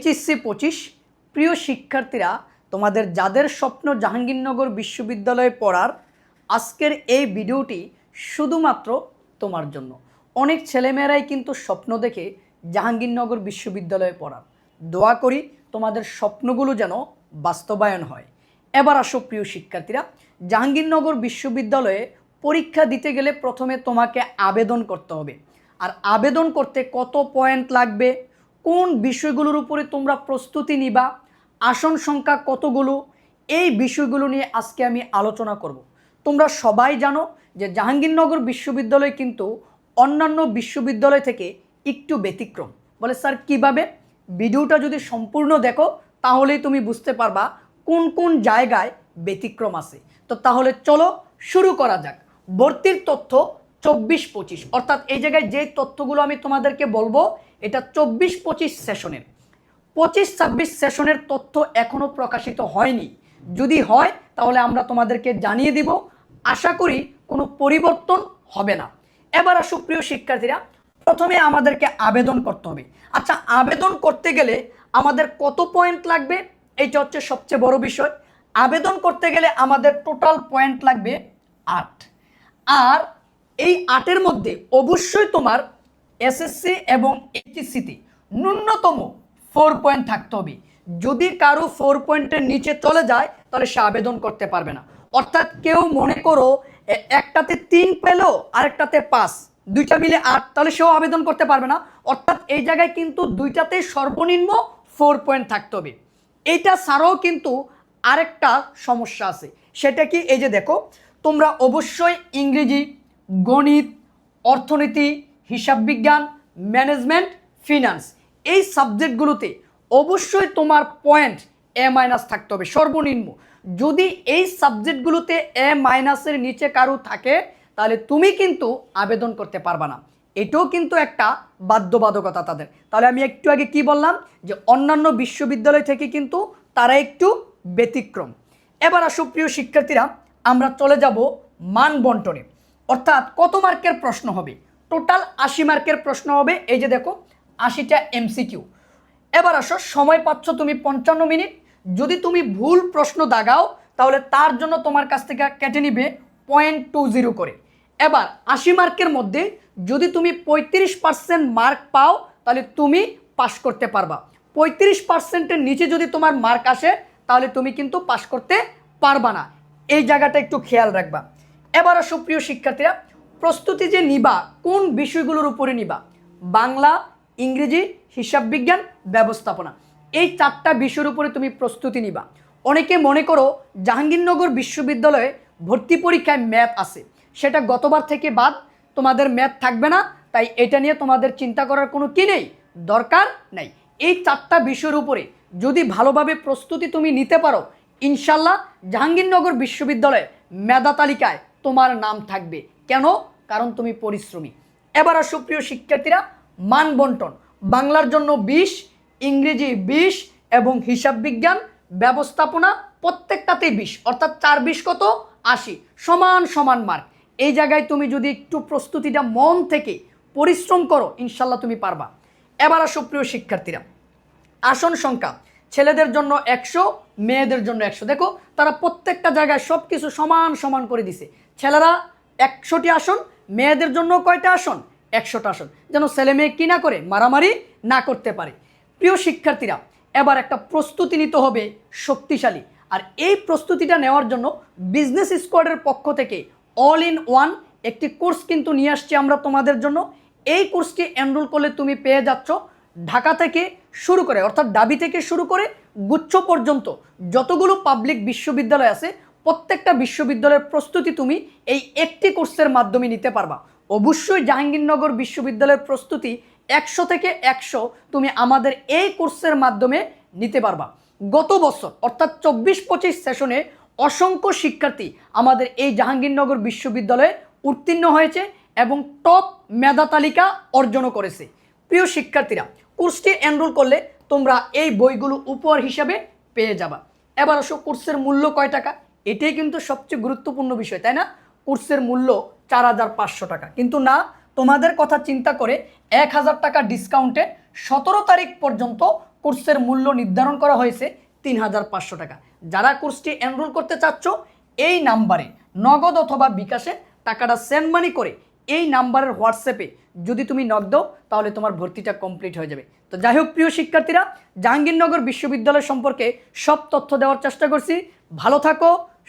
HSC পঁচিশ, প্রিয় শিক্ষার্থীরা, তোমাদের যাদের স্বপ্ন জাহাঙ্গীরনগর বিশ্ববিদ্যালয়ে পড়ার, আজকের এই ভিডিওটি শুধুমাত্র তোমার জন্য। অনেক ছেলেমেয়েরাই কিন্তু স্বপ্ন দেখে জাহাঙ্গীরনগর বিশ্ববিদ্যালয়ে পড়ার। দোয়া করি তোমাদের স্বপ্নগুলো যেন বাস্তবায়ন হয়। এবার আসো প্রিয় শিক্ষার্থীরা, জাহাঙ্গীরনগর বিশ্ববিদ্যালয়ে পরীক্ষা দিতে গেলে প্রথমে তোমাকে আবেদন করতে হবে। আর আবেদন করতে কত পয়েন্ট লাগবে? কোন বিষয়গুলোর উপরে তোমরা প্রস্তুতি নিবা? আসন সংখ্যা কতগুলো? এই বিষয়গুলো নিয়ে আজকে আমি আলোচনা করব। তোমরা সবাই জানো যে জাহাঙ্গীরনগর বিশ্ববিদ্যালয় কিন্তু অন্যান্য বিশ্ববিদ্যালয় থেকে একটু ব্যতিক্রম। বলে, স্যার, কীভাবে? ভিডিওটা যদি সম্পূর্ণ দেখো, তাহলেই তুমি বুঝতে পারবা কোন কোন জায়গায় ব্যতিক্রম আছে। তো তাহলে চলো শুরু করা যাক। ভর্তির তথ্য চব্বিশ পঁচিশ। অর্থাৎ এই জায়গায় যে তথ্যগুলো আমি তোমাদেরকে বলব এটা চব্বিশ পঁচিশ সেশনের। পঁচিশ ছাব্বিশ সেশনের তথ্য এখনও প্রকাশিত হয়নি। যদি হয়, তাহলে আমরা তোমাদেরকে জানিয়ে দিব। আশা করি কোনো পরিবর্তন হবে না। এবার আসো প্রিয় শিক্ষার্থীরা, প্রথমে আমাদেরকে আবেদন করতে হবে। আচ্ছা আবেদন করতে গেলে আমাদের কত পয়েন্ট লাগবে? এইটা হচ্ছে সবচেয়ে বড় বিষয়। আবেদন করতে গেলে আমাদের টোটাল পয়েন্ট লাগবে আট। আর এই আটের মধ্যে অবশ্যই তোমার এসএসসি এবং এইচএসসিতে ন্যূনতম ফোর পয়েন্ট থাকতে হবে। যদি কারও ফোর পয়েন্টের নিচে চলে যায়, তাহলে সে আবেদন করতে পারবে না। অর্থাৎ কেউ মনে করো একটাতে তিন পেল, আরেকটাতে পাঁচ, দুইটা মিলে আট, তাহলে সেও আবেদন করতে পারবে না। অর্থাৎ এই জায়গায় কিন্তু দুইটাতে সর্বনিম্ন ফোর পয়েন্ট থাকতে হবে। এইটা ছাড়াও কিন্তু আরেকটা সমস্যা আছে। সেটা কি? এই যে দেখো, তোমরা অবশ্যই ইংরেজি, গণিত, অর্থনীতি হিসাব বিজ্ঞান ম্যানেজমেন্ট ফিনান্স এই সাবজেক্টগুলোতে অবশ্যই তোমার পয়েন্ট এ মাইনাস থাকতে হবে, সর্বনিম্ন। যদি এই সাবজেক্টগুলোতে এ মাইনাসের নিচে কারও থাকে, তাহলে তুমি কিন্তু আবেদন করতে পারবা না। এটাও কিন্তু একটা বাধ্যবাধকতা তাদের। তাহলে আমি একটু আগে কি বললাম? যে অন্যান্য বিশ্ববিদ্যালয় থেকে কিন্তু তারা একটু ব্যতিক্রম। এবার আসো প্রিয় শিক্ষার্থীরা, আমরা চলে যাব মান বন্টনে। অর্থাৎ কত মার্কের প্রশ্ন হবে? টোটাল আশি মার্কের প্রশ্ন হবে। এই যে দেখো, আশিটা এমসিকিউ এবার আসো, সময় পাচ্ছ তুমি পঞ্চান্ন মিনিট। যদি তুমি ভুল প্রশ্ন দাগাও, তাহলে তার জন্য তোমার কাছ থেকে কেটে নিবে পয়েন্ট টু জিরো করে। এবার আশি মার্কের মধ্যে যদি তুমি পঁয়ত্রিশ পার্সেন্ট মার্ক পাও, তাহলে তুমি পাশ করতে পারবা। পঁয়ত্রিশ পার্সেন্টের নিচে যদি তোমার মার্ক আসে, তাহলে তুমি কিন্তু পাশ করতে পারবা না। এই জায়গাটা একটু খেয়াল রাখবা। এবার আসো প্রিয় শিক্ষার্থীরা প্রস্তুতি যে নিবা, কোন বিষয়গুলোর উপরে নিবা? বাংলা, ইংরেজি, হিসাব বিজ্ঞান, ব্যবস্থাপনা। এই চারটা বিষয়ের উপরে তুমি প্রস্তুতি নিবা। অনেকে মনে করো জাহাঙ্গীরনগর বিশ্ববিদ্যালয়ে ভর্তি পরীক্ষায় ম্যাথ আছে। সেটা গতবার থেকে বাদ, তোমাদের ম্যাথ থাকবে না, তাই এটা নিয়ে তোমাদের চিন্তা করার কোনো কি নেই? দরকার নেই। এই চারটা বিষয়ের উপরে যদি ভালোভাবে প্রস্তুতি তুমি নিতে পারো, ইনশাল্লাহ জাহাঙ্গীরনগর বিশ্ববিদ্যালয়ে মেধা তালিকায় তোমার নাম থাকবে। কেন? কারণ তুমি পরিশ্রমী। এবার আসো প্রিয় শিক্ষার্থীরা, মান বন্টন। বাংলার জন্য বিশ, ইংরেজি বিশ এবং হিসাব বিজ্ঞান ব্যবস্থাপনা প্রত্যেকটাতেই বিশ, অর্থাৎ চার বিশ কত? আশি, সমান সমান মার্ক। এই জায়গায় তুমি যদি একটু প্রস্তুতিটা মন থেকে পরিশ্রম করো, ইনশাল্লাহ তুমি পারবা। এবার আসো প্রিয় শিক্ষার্থীরা, আসন সংখ্যা। ছেলেদের জন্য একশো, মেয়েদের জন্য একশো। দেখো, তারা প্রত্যেকটা জায়গায় সব কিছু সমান সমান করে দিছে। ছেলেরা একশোটি আসন, মেয়েদের জন্য কয়টা আসন? একশোটা আসন। যেন ছেলে মেয়ে কি না করে, মারামারি না করতে পারে। প্রিয় শিক্ষার্থীরা, এবার একটা প্রস্তুতি নিতে হবে শক্তিশালী। আর এই প্রস্তুতিটা নেওয়ার জন্য বিজনেস স্কোয়াডের পক্ষ থেকে অল ইন ওয়ান একটি কোর্স কিন্তু নিয়ে আসছি আমরা তোমাদের জন্য। এই কোর্সটি এনরোল করলে তুমি পেয়ে যাচ্ছ ঢাকা থেকে শুরু করে, অর্থাৎ ডাবি থেকে শুরু করে গুচ্ছ পর্যন্ত যতগুলো পাবলিক বিশ্ববিদ্যালয় আছে প্রত্যেকটা বিশ্ববিদ্যালয়ের প্রস্তুতি তুমি এই একটি কোর্সের মাধ্যমে নিতে পারবা। অবশ্যই জাহাঙ্গীরনগর বিশ্ববিদ্যালয়ের প্রস্তুতি একশো থেকে একশো তুমি আমাদের এই কোর্সের মাধ্যমে নিতে পারবা। গত বছর, অর্থাৎ চব্বিশ পঁচিশ সেশনে অসংখ্য শিক্ষার্থী আমাদের এই জাহাঙ্গীরনগর বিশ্ববিদ্যালয়ে উত্তীর্ণ হয়েছে এবং টপ মেধা তালিকা অর্জনও করেছে। প্রিয় শিক্ষার্থীরা, কোর্সটি এনরোল করলে তোমরা এই বইগুলো উপহার হিসাবে পেয়ে যাবা। এবার আসো, কোর্সের মূল্য কয় টাকা? এটাই কিন্তু সবচেয়ে গুরুত্বপূর্ণ বিষয়, তাই না? কোর্সের মূল্য চার হাজার পাঁচশো টাকা। কিন্তু না, তোমাদের কথা চিন্তা করে এক হাজার টাকা ডিসকাউন্টে সতেরো তারিখ পর্যন্ত কোর্সের মূল্য নির্ধারণ করা হয়েছে তিন হাজার পাঁচশো টাকা। যারা কোর্সটি এনরোল করতে চাচ্ছ, এই নাম্বারে, নগদ অথবা বিকাশে টাকাটা সেন্ড মানি করে এই নাম্বারের হোয়াটসঅ্যাপে যদি তুমি নক দাও, তাহলে তোমার ভর্তিটা কমপ্লিট হয়ে যাবে। তো যাই হোক, প্রিয় শিক্ষার্থীরা, জাহাঙ্গীরনগর বিশ্ববিদ্যালয় সম্পর্কে সব তথ্য দেওয়ার চেষ্টা করছি। ভালো থাকো